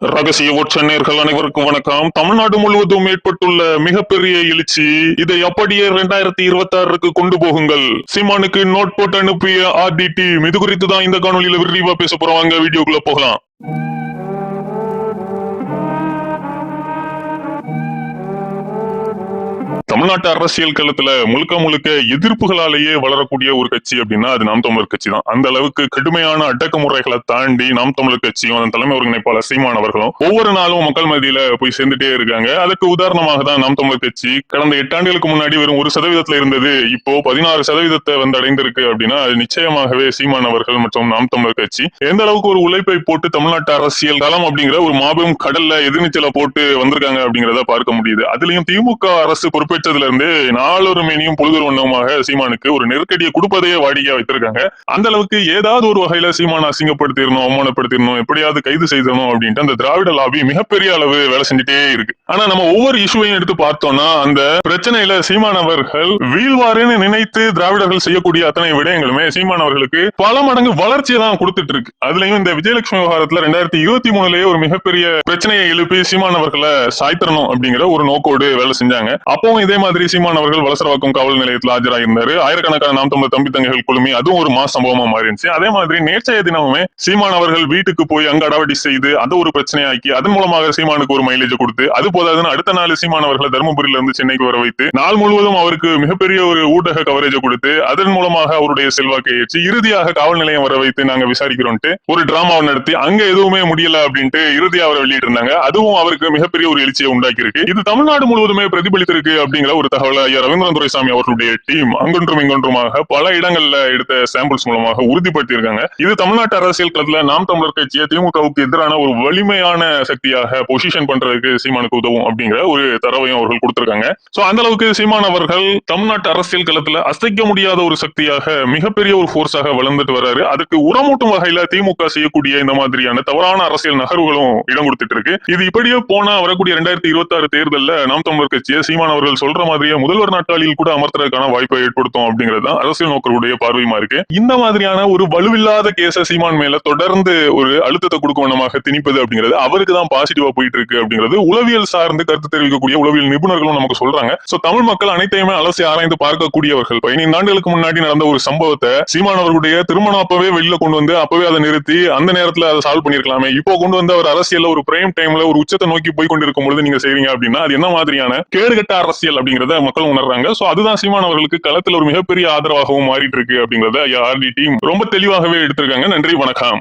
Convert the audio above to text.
ரகசிய ஒற்றநேர்கள் அனைவருக்கும் வணக்கம். தமிழ்நாடு முழுவதும் ஏற்பட்டுள்ள மிகப்பெரிய எழுச்சி இதை அப்படியே இரண்டாயிரத்தி இருபத்தி ஆறுக்கு கொண்டு போகுங்கள். சீமானுக்கு நோட் போட்டு அனுப்பிய ஆர்டிடி இது குறித்து தான் இந்த காணொலியில விரிவா பேச போறோம். வீடியோக்குள்ள போகலாம். தமிழ்நாட்டு அரசியல் களத்துல முழுக்க முழுக்க எதிர்ப்புகளாலேயே வளரக்கூடிய ஒரு கட்சி அப்படின்னா அது நாம் தமிழர் கட்சி தான் அந்த அளவுக்கு கடுமையான அடக்குமுறைகளை தாண்டி நாம் தமிழர் கட்சியும் அதன் தலைமை ஒருங்கிணைப்பாளர் சீமான் அவர்களும் ஒவ்வொரு நாளும் மக்கள் மத்தியில போய் சேர்ந்துட்டே இருக்காங்க. அதுக்கு உதாரணமாக தான் நாம் தமிழர் கட்சி கடந்த எட்டாண்டுகளுக்கு முன்னாடி வெறும் ஒரு சதவீதத்துல இருந்தது. இப்போ பதினாறு சதவீதத்தை வந்து அடைந்திருக்கு அப்படின்னா அது நிச்சயமாகவே சீமான் அவர்கள் மற்றும் நாம் தமிழர் கட்சி எந்த அளவுக்கு ஒரு உழைப்பை போட்டு தமிழ்நாட்டு அரசியல் களம் அப்படிங்கிற ஒரு மாபெரும் கடல்ல எதிர்நீச்சலை போட்டு வந்திருக்காங்க அப்படிங்கிறத பார்க்க முடியுது. அதுலயும் திமுக அரசு பொறுப்பேற்றதுல இருந்து நாளொரு மேனியும் பொழுதொரு வண்ணமாக சீமானுக்கு ஒரு நெருக்கடியை கொடுப்பதையே வாடிக்கையா வைத்திருக்காங்க. அந்த அளவுக்கு ஏதாவது ஒரு வகையில சீமான அசிங்கப்படுத்திடணும் அவமானப்படுத்திடணும் எப்படியாவது கைது செய்தணும் அப்படின்ட்டு அந்த திராவிட லாபி மிகப்பெரிய அளவு வேலை செஞ்சுட்டே இருக்கு. ஆனா நம்ம ஒவ்வொரு இஷ்யூவையும் எடுத்து பார்த்தோம்னா அந்த பிரச்சனையில சீமானவர்கள் வீழ்வாருன்னு நினைத்து திராவிடர்கள் செய்யக்கூடிய அத்தனை விடயங்களுமே சீமானவர்களுக்கு பல மடங்கு வளர்ச்சியை தான் கொடுத்துட்டு இருக்கு. அதுலயும் இந்த விஜயலட்சுமி விவகாரத்துல ரெண்டாயிரத்தி இருபத்தி மூணுலயே ஒரு மிகப்பெரிய பிரச்சனையை எழுப்பி சீமானவர்களை சாய்த்தரணும் அப்படிங்கிற ஒரு நோக்கோடு வேலை செஞ்சாங்க. அப்பவும் இதே மாதிரி சீமான் அவர்கள் வலசரவாக்கம் காவல் நிலையத்தில் ஆஜராயிருந்தாரு. ஆயிரக்கணக்கான நாம் தமிழ் தம்பி தங்கைகள் குழுமி அதுவும் ஒரு மாச சம்பவமா மாறி அதே மாதிரி நேற்றைய தினமுமே சீமான் அவர்கள் வீட்டுக்கு போய் அங்க அடாவடி செய்து அதை ஒரு பிரச்சனையாக்கி அதன் மூலமாக சீமானுக்கு ஒரு மைலேஜ் கொடுத்து அது போதாதுன்னு அடுத்த நாள் சீமான் அவர்களை தருமபுரியில இருந்து சென்னைக்கு வர வைத்து நாள் முழுவதும் அவருக்கு மிகப்பெரிய ஒரு ஊடக கவரேஜ் கொடுத்து அதன் மூலமாக அவருடைய செல்வாக்கை ஏற்றி இறுதியாக காவல் நிலையம் வர வைத்து நாங்க விசாரிக்கிறோம்ட்டு ஒரு டிராமாவை நடத்தி அங்க எதுவுமே முடியல அப்படின்ட்டு இறுதியா அவரை வெளியிட்டிருந்தாங்க. அதுவும் அவருக்கு மிகப்பெரிய ஒரு எழுச்சியை உண்டாக்கி இருக்கு இது தமிழ்நாடு முழுவதுமே பிரதிபலித்திருக்கு அப்படின்னு அப்படிங்கிற ஒரு தகவலை ஐயா ரவீந்திரன் துரைசாமி அவர்களுடைய டீம் அங்கொன்றும் இங்கொன்றுமாக பல இடங்கள்ல எடுத்த சாம்பிள்ஸ் மூலமாக உறுதிப்படுத்தியிருக்காங்க. இது தமிழ்நாட்டு அரசியல் களத்துல நாம் தமிழர் கட்சியை திமுகவுக்கு எதிரான ஒரு வலிமையான சக்தியாக பொசிஷன் பண்றதுக்கு சீமானுக்கு உதவும் அப்படிங்கிற ஒரு தரவையும் அவர்கள் கொடுத்திருக்காங்க. சோ அந்த அளவுக்கு சீமான் அவர்கள் தமிழ்நாட்டு அரசியல் களத்துல அசைக்க முடியாத ஒரு சக்தியாக மிகப்பெரிய ஒரு போர்ஸாக வளர்ந்துட்டு வர்றாரு அதுக்கு உரமூட்டும் வகையில திமுக செய்யக்கூடிய இந்த மாதிரியான தவறான அரசியல் நகர்வுகளும் இடம் கொடுத்துட்டு இருக்கு. இது இப்படியே போனா வரக்கூடிய ரெண்டாயிரத்தி இருபத்தி ஆறு தேர்தலில் நாம் தமிழர் கட்சியை சீமான் அவர்கள் சொல்ற மாதிரியே முதல்வர் நாட்டாளியில் கூட அமர்த்துறதுக்கான வாய்ப்பை ஏற்படுத்தும் அப்படிங்கிறது தான் அரசியல் நோக்கருடைய பார்வையுமா இருக்கு. இந்த மாதிரியான ஒரு வலுவில்லாத கேச சீமான் மேல தொடர்ந்து ஒரு அழுத்தத்தை கொடுக்கும் வண்ணமாக திணிப்பது அப்படிங்கிறது அவருக்கு தான் பாசிட்டிவா போயிட்டு இருக்கு அப்படிங்கிறது உளவியல் சார்ந்து கருத்து தெரிவிக்கக்கூடிய உளவியல் நிபுணர்களும் நமக்கு சொல்றாங்க. சோ தமிழ் மக்கள் அனைத்தையுமே அலசி ஆராய்ந்து பார்க்கக்கூடியவர்கள். பதினைந்து ஆண்டுகளுக்கு முன்னாடி நடந்த ஒரு சம்பவத்தை சீமான் அவர்களுடைய திருமணம் அப்பவே வெளியில கொண்டு வந்து அப்பவே அதை நிறுத்தி அந்த நேரத்துல அதை சால்வ் பண்ணிருக்கலாமே. இப்போ கொண்டு வந்து அவர் அரசியல் ஒரு பிரேம் டைம்ல ஒரு உச்சத்தை நோக்கி போய் கொண்டிருக்கும் பொழுது நீங்க செய்றீங்க அப்படின்னா அது என்ன மாதிரியான கேடுகட்ட அரசியல் அப்படிங்கறத மக்கள் உணர்றாங்க. சோ அதுதான் சீமான் அவர்களுக்கு களத்துல ஒரு மிகப்பெரிய ஆதரவாகவும் மாறிட்டு இருக்கு அப்படிங்கறத ஆர்டி டீம் ரொம்ப தெளிவாகவே எடுத்திருக்காங்க. நன்றி வணக்கம்.